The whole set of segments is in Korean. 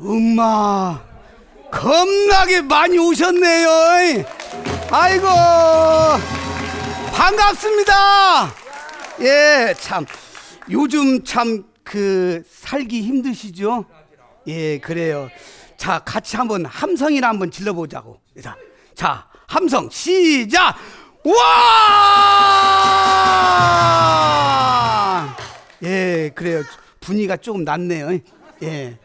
엄마 겁나게 많이 오셨네요. 아이고 반갑습니다. 예, 참 요즘 참 그 살기 힘드시죠? 예, 그래요. 자, 같이 한번 함성이나 한번 질러보자고. 자, 자, 함성 시작. 와! 예, 그래요. 분위기가 조금 낫네요. 예.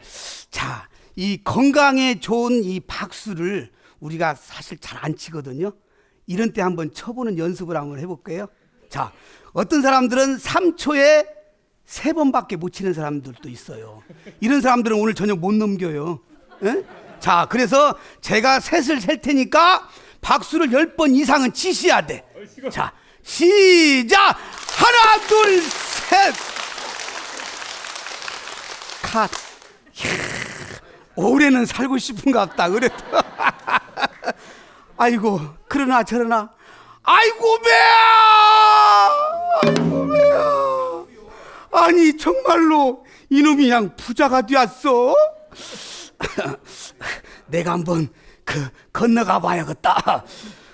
자, 이 건강에 좋은 이 박수를 우리가 사실 잘 안 치거든요. 이런 때 한번 쳐보는 연습을 한번 해볼게요. 자, 어떤 사람들은 3초에 세 번밖에 못 치는 사람들도 있어요. 이런 사람들은 오늘 저녁 못 넘겨요. 예? 자, 그래서 제가 셋을 셀 테니까 박수를 열번 이상은 치셔야 돼. 자, 시작! 하나, 둘, 셋! 컷. 올해는 살고 싶은갑다, 그래도. 아이고, 그러나 저러나. 아이고, 배야! 아이고, 배야! 아니, 정말로 이놈이 양 부자가 되었어? 내가 한번 그 건너가 봐야겠다.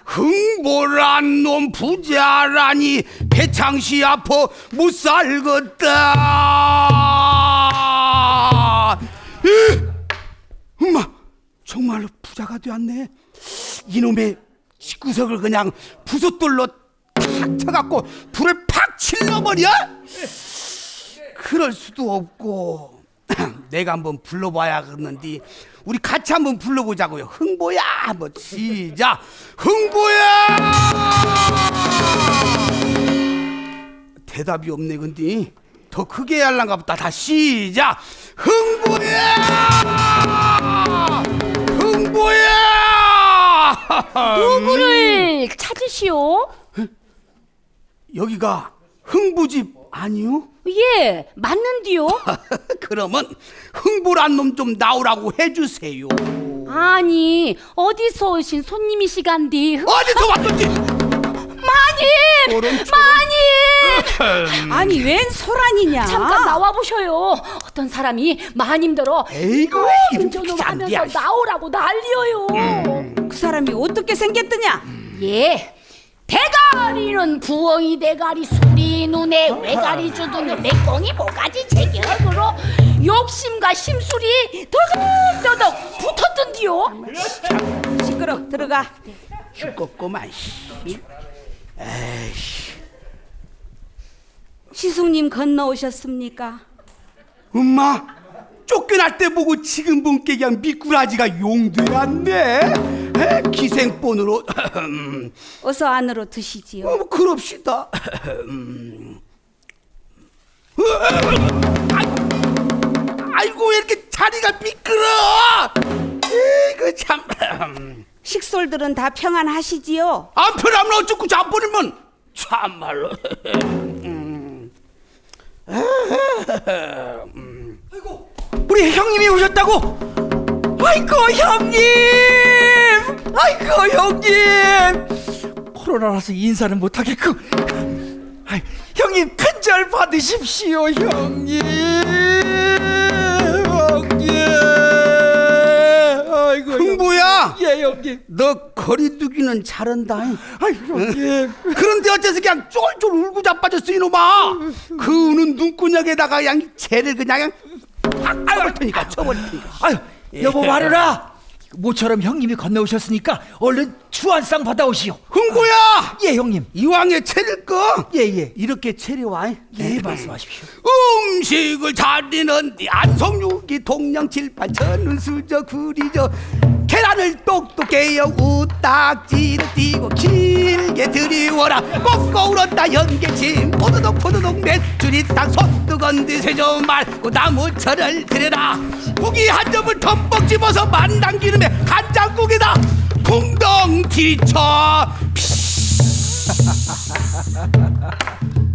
흥보란 놈 부자라니 배창시 아파 못 살겠다. 에? 엄마 정말로 부자가 되었네. 이놈의 집구석을 그냥 부숫돌로 탁 쳐갖고 불을 팍 질러버려? 그럴 수도 없고. 내가 한번 불러봐야겠는데 우리 같이 한번 불러보자고요. 흥보야 한번 시작. 흥보야! 대답이 없네 근데. 더 크게 할란가 보다. 다 시작. 흥보야 흥보야 누구를 찾으시오? 여기가 흥부집 아니요? 예, 맞는디요. 그러면 흥부란 놈 좀 나오라고 해주세요. 아니, 어디서 오신 손님이시간디? 어디서 왔던지 마님! 마님! 아니 웬 소란이냐? 잠깐 나와 보셔요. 어떤 사람이 마님더러 에이구 비키지 안 돼. 하면서 나오라고 난리여요. 그 사람이 어떻게 생겼더냐? 예. 대가리는 부엉이 대가리 수리 눈에 외가리 주둥이 맥공이 모가지 제격으로 욕심과 심술이 더덕더덕 붙었던디요. 시끄러 들어가. 죽겠구만. 씨. 시숙님 건너오셨습니까? 엄마 쫓겨날 때 보고 지금 본게 그냥 미꾸라지가 용돼안네 기생본으로 어서 안으로 드시지요. 어, 뭐 그럽시다. 음. 아이고 왜 이렇게 자리가 미끄러? 이거 참. 식솔들은 다 평안하시지요? 안 편하면 어쩌고 자버리면 참말로 아이고, 우리 형님이 오셨다고? 아이고 형님! 아이고 형님! 코로나라서 인사는 못하겠고, 아이, 형님 큰절 받으십시오 형님! 형님! 예 형님. 너 거리두기는 잘한다. 아이고 형님. 그런데 어째서 그냥 쫄쫄 울고 자빠졌어 이놈아? 그 우는 눈구녕에다가 그냥 쟤를 그냥 팍 쳐버릴 테니까 쳐버릴 테니까. 아유 여보 마누라. 모처럼 형님이 건너오셨으니까 얼른 주한상 받아오시오. 흥부야! 예 형님. 이왕에 차릴 거예 예. 이렇게 차려와. 예 말씀하십시오. 음식을 차리는 안성육이 동양칠판 천은 수저 구리저. 계란을 똑똑해요 우딱지를 띄고 길게 들이워라. 꺾고 울었다 연계침. 포도독 포도독 맷줄이 딱 손뜨건디 세조 말고 나무철을 들여라. 고기 한 점을 덤뻑 집어서 만당 기름에 간장국에다 풍덩 뒤쳐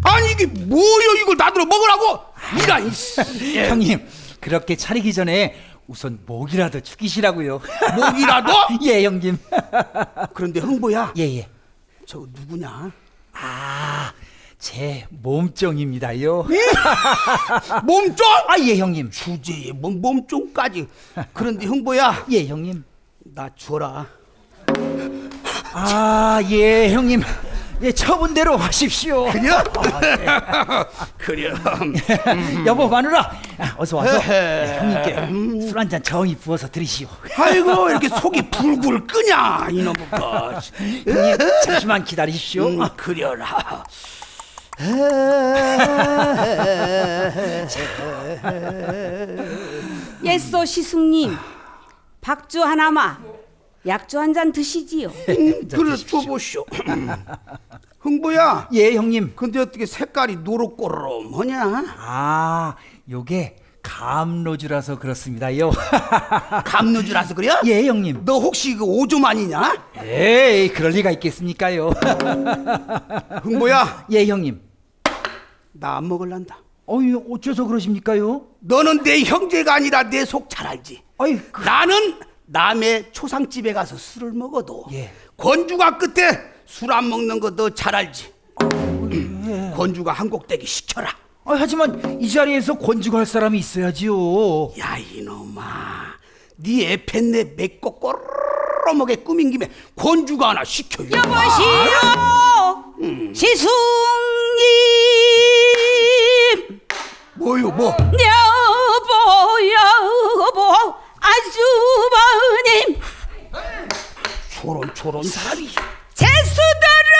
아니 이게 뭐여 이걸 나들어 먹으라고 이란 씨. 형님 그렇게 차리기 전에 우선 목이라도 죽이시라고요. 목이라도? 예 형님. 그런데 흥보야 예 예. 저 누구냐 아 제 몸종입니다요. 몸종? 아 예 형님. 주제에 뭐 몸종까지. 그런데 흥보야, 예 형님. 나 줘라. 아 예 형님. 예 처분대로 하십시오. 그냥? 그래. 여보 마누라 아, 어서 와서 헤헤. 예, 형님께 술 한 잔 정이 부어서 드리시오. 아이고 이렇게 속이 불불 끄냐 이놈의 것. 형님 잠시만 기다리십시오. 음, 그려라. 예소 시숙님 박주 하나마 약주 한 잔 드시지요. 음, 그래 줘보시오. 흥보야. 예 형님. 근데 어떻게 색깔이 노릇꼬름하냐? 아 요게 감로주라서 그렇습니다요. 감누주라서 그래? 예 형님. 너 혹시 그 오줌 아니냐? 에이 그럴 리가 있겠습니까요. 흥보야, 예 형님. 나 안 먹을란다. 어이 어째서 그러십니까요? 너는 내 형제가 아니라 내 속 잘 알지. 아이 그, 나는 남의 초상집에 가서 술을 먹어도 예. 권주가 끝에 술 안 먹는 거 너 잘 알지. 권주가 한 곡대기 시켜라. 아, 하지만 이 자리에서 권주가 할 사람이 있어야지요. 야 이놈아, 네 애팬네 맺고 꼬르르먹에 꾸민 김에 권주가 하나 시켜. 여보시오 시숙님 뭐요 뭐? 여보 여보 아주버님. 초론 초론 사람이. 제수대로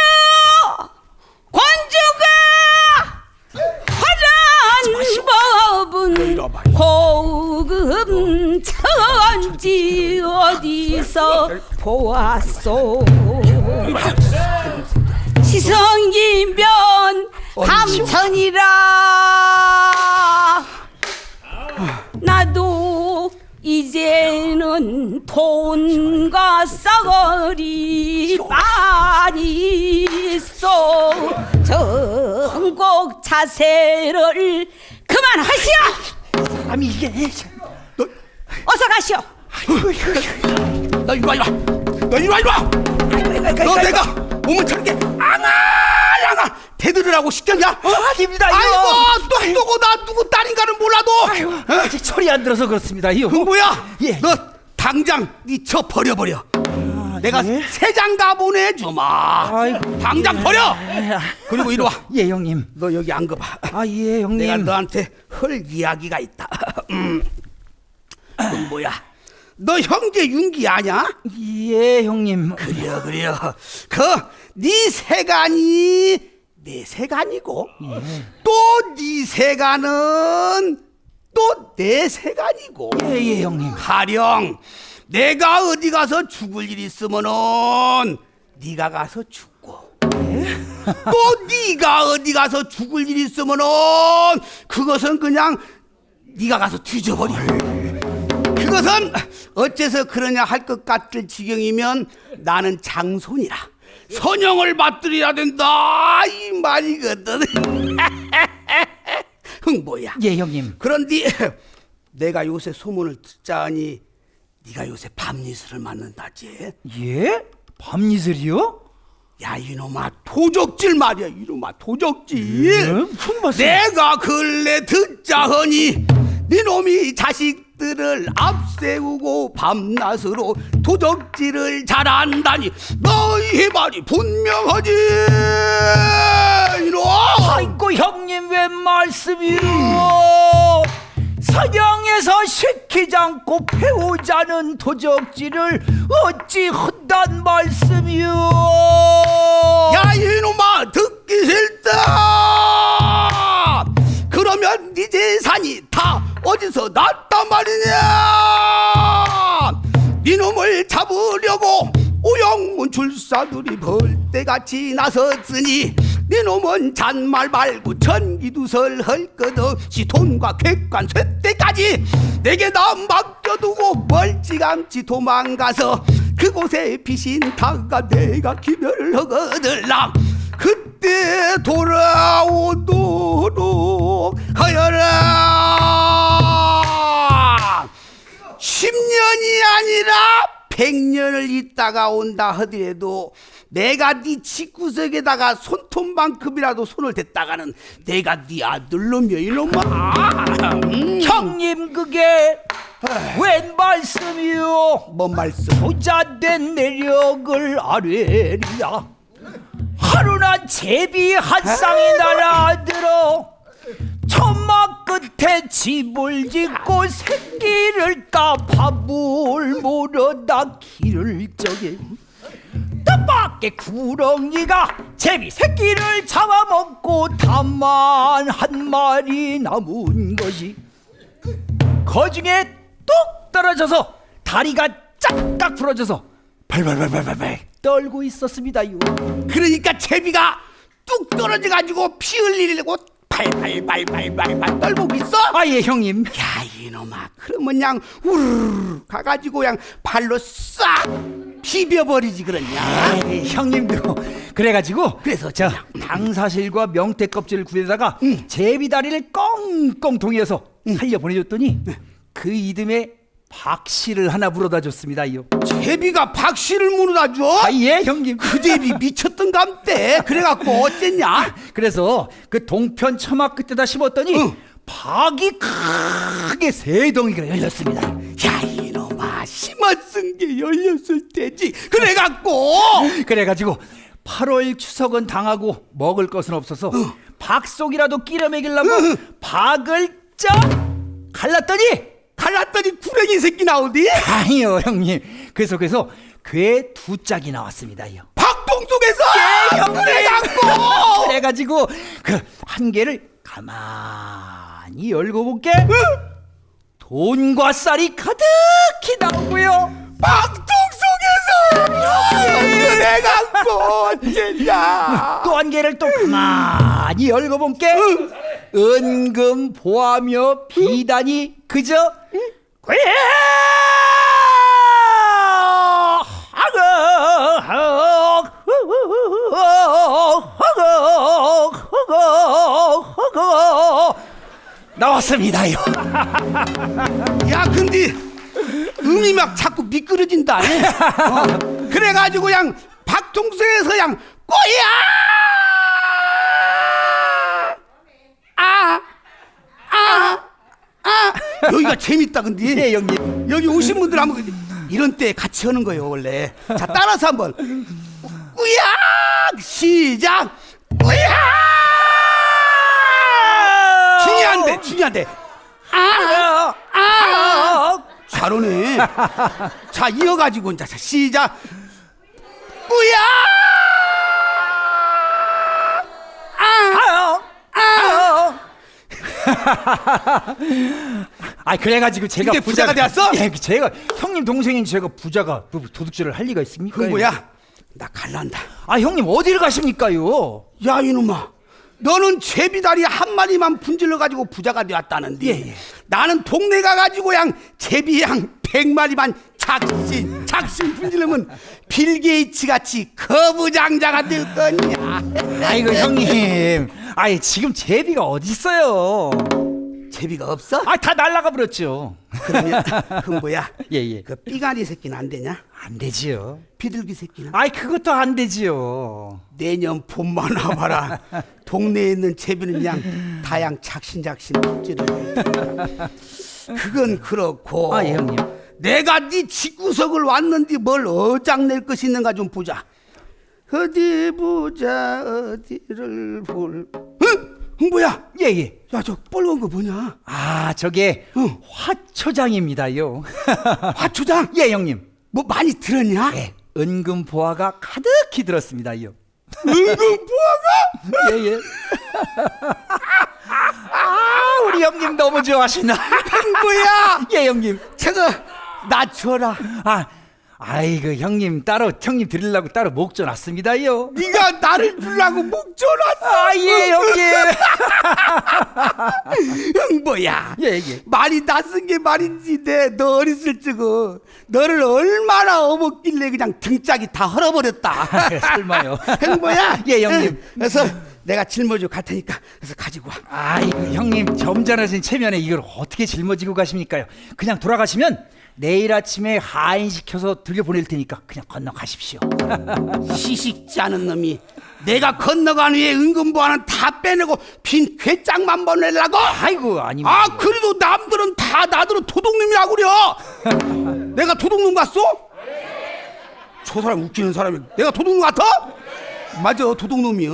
권주가 하란 법은. 고금 천지 어디서 보았소? 시성이면 감천이라 이제는 돈과 싸거리 많이 있어. 전국 자세를 그만하시오. 사람이 이게 너, 어서 가시오. 너 이리 와 이리 와. 너 이리 와 이리 와. 너 내가 몸을 저렇게 앙아 앙아 대들으라고 시켰냐? 아닙니다. 아이고 또 누구 나 누구 딸인가는 몰라도. 아이고, 아직 철이 안 들어서 그렇습니다요. 흥보야, 예. 너 당장 니쳐 버려버려. 내가 예? 세장 다 보내주마. 아이고, 당장 예. 버려. 그리고 이리 와. 예 형님. 너 여기 앉아봐. 아 예 형님. 내가 너한테 할 이야기가 있다. 음. 흥보야, 너 형제 윤기 아냐? 예 형님. 그래요, 그래요. 그 네 세간이 내 세간이고 또 네 세간은 또 내 세간이고. 예예 형님. 하령 내가 어디 가서 죽을 일 있으면은 네가 가서 죽고. 또 네가 어디 가서 죽을 일 있으면은 그것은 그냥 네가 가서 뒤져버려. 그것은 어째서 그러냐 할 것 같을 지경이면 나는 장손이라 선영을 받들여야 된다 이 말이거든. 흥보야. 예 형님. 그런데 내가 요새 소문을 듣자니 네가 요새 밤이슬을 맞는다지. 예? 밤이슬이요? 야 이놈아 도적질 말이야 이놈아 도적질. 예? 무슨 말씀? 내가 근래 듣자하니 네 놈이 자식 들을 앞세우고 밤낮으로 도적질을 잘한다니 너희 말이 분명하지 이놈. 아이고 형님 웬 말씀이요? 서경에서 시키지 않고 배우자는 도적질을 어찌 한단 말씀이요? 야 이놈아 듣기 싫다 그러면 네 재산이 다 어디서 났단 말이냐? 네 놈을 잡으려고 오영문 출사들이 벌떼같이 나섰으니 네 놈은 잔말 말고 전기두설 할것 없이 돈과 객관 쇠때까지 내게 다 맡겨두고 멀찌감치 도망가서 그곳에 피신 타가 내가 기별을 하거들라 그때 돌아오도록 하여라. 10년이 아니라 백년을 있다가 온다 하더라도 내가 네 집구석에다가 손톱만큼이라도 손을 댔다가는 내가 네 아들놈이야 이놈아 음, 형님 그게 웬 말씀이요? 뭔 말씀? 부자 된 내력을 아뢰리야 하루나 제비 한 쌍이 날아들어 천막 끝에 집을 짓고 새끼를 까 밥을 물어다 길을 적에 뜻밖의 구렁이가 제비 새끼를 잡아먹고 다만 한 마리 남은 것이 그 중에 뚝 떨어져서 다리가 짝딱 부러져서 발발발발발발. 떨고 있었습니다요. 그러니까 제비가 뚝 떨어져 가지고 피 흘리려고 발발발발발발 떨고 있어? 아예 형님. 야 이놈아. 그러면 그냥 우르르 가가지고 그냥 발로 싹 비벼버리지 그러냐? 에이, 형님도 그래가지고 그래서 저 그냥. 당사실과 명태 껍질을 구해다가 제비 다리를 꽁꽁 동여서 살려 보내줬더니 그 이듬해 박씨를 하나 물어다 줬습니다요. 제비가 박씨를 물어다 줘? 아 예 형님. 그 제비 미쳤던 감때 그래갖고 어쨌냐 그래서 그 동편 처막 끝에다 심었더니 응. 박이 크게 세 덩이가 열렸습니다. 야 이놈아 심었은 게 열렸을 때지 그래갖고 그래가지고 8월 추석은 당하고 먹을 것은 없어서 박속이라도 끼려 먹이려고 박을 쫙 갈랐더니 갈랐더니 구렁이 새끼 나오디? 아니요 형님. 그래서 그래서 괴 두 짝이 나왔습니다요. 박동쪽에서? 예, 형님. 그래갖고! 그래가지고 그 한 개를 가만히 열고 볼게. 돈과 쌀이 가득히 나오고요. 박동쪽에서! 그래 갖고 어쨌냐 또 한 개를 또 가만히 열고 본게 은금 보하며 비단이 그저 괴 나왔습니다요. 야 근데 음이 막 자꾸 미끄러진다 어. 그래가지고 그냥 박통수에서 그냥 꼬야 아, 아아아 여기가 재밌다 근데 예, 형님. 여기 오신 분들 한번 이런 때 같이 하는 거예요 원래 자 따라서 한번 꾸약 시작 꾸약 중요한데 중요한데 아, 아, 잘 오네. 자 이어가지고 이제 자, 시작. 꾸야. 아 그래가지고 제가 이게 부자가 되었어? 예, 제가 형님 동생인 제가 부자가 뭐 도둑질을 할 리가 있습니까? 흥보야, 나 갈란다. 아 형님 어디를 가십니까요? 야 이놈아, 너는 제비다리 한 마리만 분질러 가지고 부자가 되었다는데 예, 예. 나는 동네 가가지고 양 제비 양백 마리만 작신 작신 분질러면 빌 게이츠 같이 거부장자가 될 거냐? 아이고 형님, 아이 지금 제비가 어디 있어요? 제비가 없어? 아 다 날라가 버렸죠. 그러면 흥보야, 예, 예. 그 삐가리 새끼는 안 되냐? 안 되지요. 비둘기 새끼는? 아이 그것도 안 되지요. 내년 봄만 와봐라. 동네에 있는 제비는 그냥 다양 작신작신 찌를. 그건 그렇고. 아, 예, 형님. 내가 네 집구석을 왔는데 뭘 어장낼 것이 있는가 좀 보자. 어디 보자 어디를 볼. 응? 흥보야. 예 예. 야 저 빨간 거 뭐냐? 아 저게 응. 화초장입니다요. 화초장. 예 형님. 뭐 많이 들었냐? 예. 은금 보화가 가득히 들었습니다요. 은근 보아가? 예 예. 아 우리 형님 너무 좋아하시나. 흥보야. 예 형님. 나 줘라. 아 아이고 형님 따로 형님 드리려고 따로 목전 왔습니다요. 네가 나를 주려고 목 줘놨어. 아 예 형님. 흥보야. 예, 예. 말이 낯선 게 말인지 내너 어렸을 적어 너를 얼마나 어먹길래 그냥 등짝이 다 헐어버렸다. 설마요. 흥보야. 예, 형님. 응. 그래서 내가 짊어지고 갈 테니까 그래서 가지고 와. 아이고 형님 점잖으신 체면에 이걸 어떻게 짊어지고 가십니까요? 그냥 돌아가시면 내일 아침에 하인 시켜서 들려보낼 테니까 그냥 건너가십시오. 시식지 않은 놈이 내가 건너간 후에 은근보화는 다 빼내고 빈 괴짝만 보내려고? 아이고 아닙니다. 아 그래도 남들은 다 나들은 도둑놈이라고 그려 내가 도둑놈 같소? 저 사람 웃기는 사람이 내가 도둑놈 같아? 맞아 도둑놈이야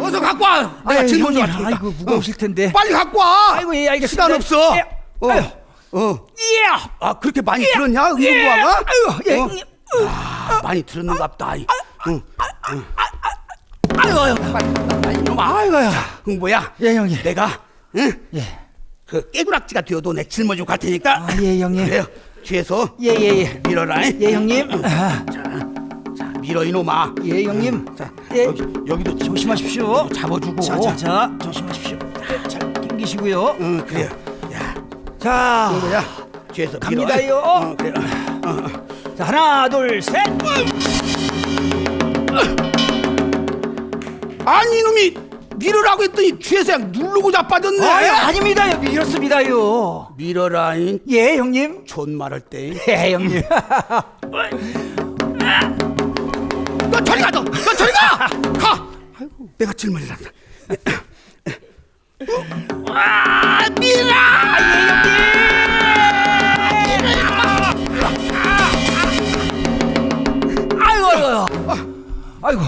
어서 갖고 와 내가 아유, 짊어져 형님, 왔으니까 아이고, 무거우실 텐데. 빨리 갖고 와 아이고, 예, 알겠습니다. 시간 없어 예. 어, 아유. 어. 예. 아 그렇게 많이 들었냐 은근보화가? 아유, 예, 어? 형님. 아, 많이 들었는갑다 응. 아이고, 아이고. 빨리 빨리 이놈아 아이고야. 흥보야 예, 형님. 내가 응? 예. 그 깨구락지가 되어도 내 짊어지고 갈 테니까 아, 예, 형님. 그래요 뒤에서 예, 예, 예. 밀어라 잉? 예, 형님. 아, 자, 자 밀어 이놈아 예, 형님. 자 예. 여기, 여기도 조심하십시오. 잡아주고 자, 자, 자. 조심하십시오. 잘 당기시고요. 응 그래요 야 자, 흥보야 뒤에서 갑니다요. 어, 그래. 자, 하나, 둘, 셋. 아니 이놈이 밀으라고 했더니 뒤에서 그냥 누르고 자빠졌네 아유, 아닙니다요. 밀었습니다요. 밀어라 잉 예, 형님. 존말할 때 예, 형님. 너 저리 가, 너, 너 저리 가, 가. 아이고, 내가 짊어지란다. 아, 미라, 아이고, 아이고.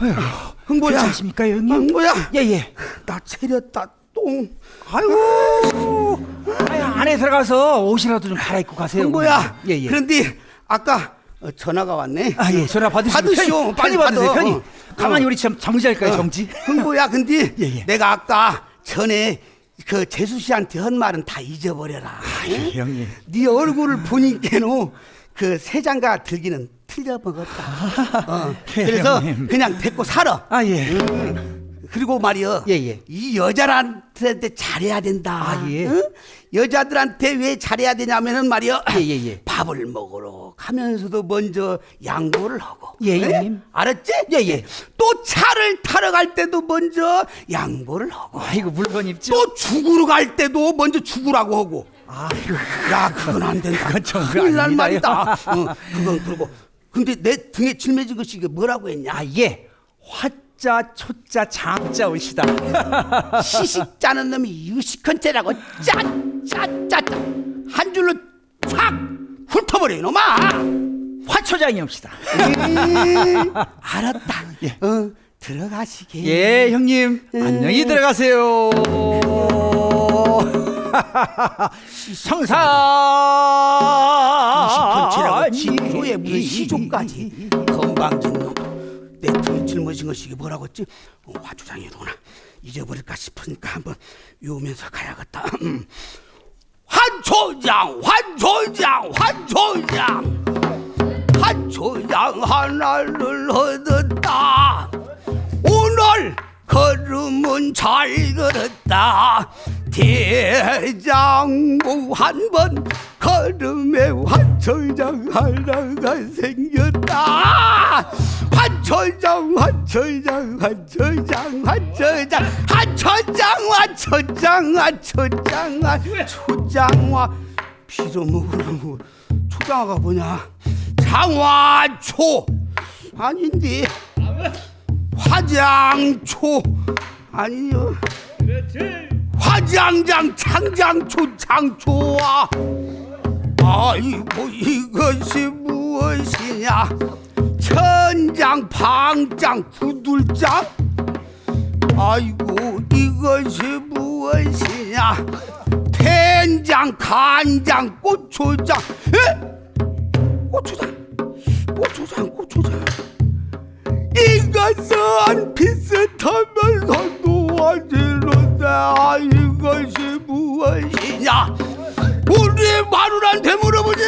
아이고. 흥보야, 괜찮으십니까, 형님? 흥보야, 예, 예. 나 체렸다 똥. 아이고. 아유, 안에 들어가서 옷이라도 좀 갈아입고 가세요. 흥보야, 예, 예. 그런데 아까 어, 전화가 왔네. 아, 예. 전화 받으시고 받으시오, 편히, 편히 받으세요. 편히. 어. 가만히 어. 우리 참 잠을 잘까요, 어, 정지? 흥보야, 근데 예, 예. 내가 아까 전에 그 재수 씨한테 한 말은 다 잊어버려라. 응? 형님. 네 얼굴을 보니까는 그 세장가 들기는 틀려 먹었다. 어, 예, 그래서 형님. 그냥 데리고 살아. 아, 예. 그리고 말이여, 예, 예. 이 여자한테 잘해야 된다. 아, 예. 응? 여자들한테 왜 잘해야 되냐면은 말이여, 예, 예, 예. 밥을 먹으러 가면서도 먼저 양보를 하고, 예, 응? 형님. 알았지? 예, 예. 또 차를 타러 갈 때도 먼저 양보를 하고, 아이고, 물건 입죠? 또 죽으러 갈 때도 먼저 죽으라고 하고. 아이고. 야, 그건 안 된다. 그건 좀 큰일 날. 말이다. 어, 그건 그러고. 근데 내 등에 짊어진 것이 이게 뭐라고 했냐? 아, 예. 화 자, 초자, 장자 옷이다. 시식 짜는 놈이 유식한 채라고 짜짜짜짜. 한 줄로 탁 훑어버려 이놈아. 화초장이 옵시다. 에이, 알았다. 어 들어가시게. 예, 형님. 안녕히 들어가세요. 채라고 청산. 지조에 무슨 시조까지. 건방진 놈 내 등에 짊어진 것이 뭐라고 했지? 어, 화초장이로구나 잊어버릴까 싶으니까 한번 외우면서 가야겠다. 음. 환초장 환초장 환초장. 한초장 하나를 얻었다. 오늘 걸음은 잘 걸었다. 대장부 한번 걸음에 한초장 하나가 생겼다 한초장 한초장 한초장 한초장 한초장 한초장 한초장 한초장화. 빌어먹으라고 초장화가 뭐냐? 장화초. 아닌데 화장초. 아니요. 화장장 창장초 장초아 아이고 이것이 무엇이냐 천장 방장 구들장 아이고 이것이 무엇이냐? 된장 간장 고추장. 에? 고추장 고추장 고추장. 이것은 비슷하면서도 아니런데 아, 이것이 무엇이냐? 우리 마누라한테 물어보자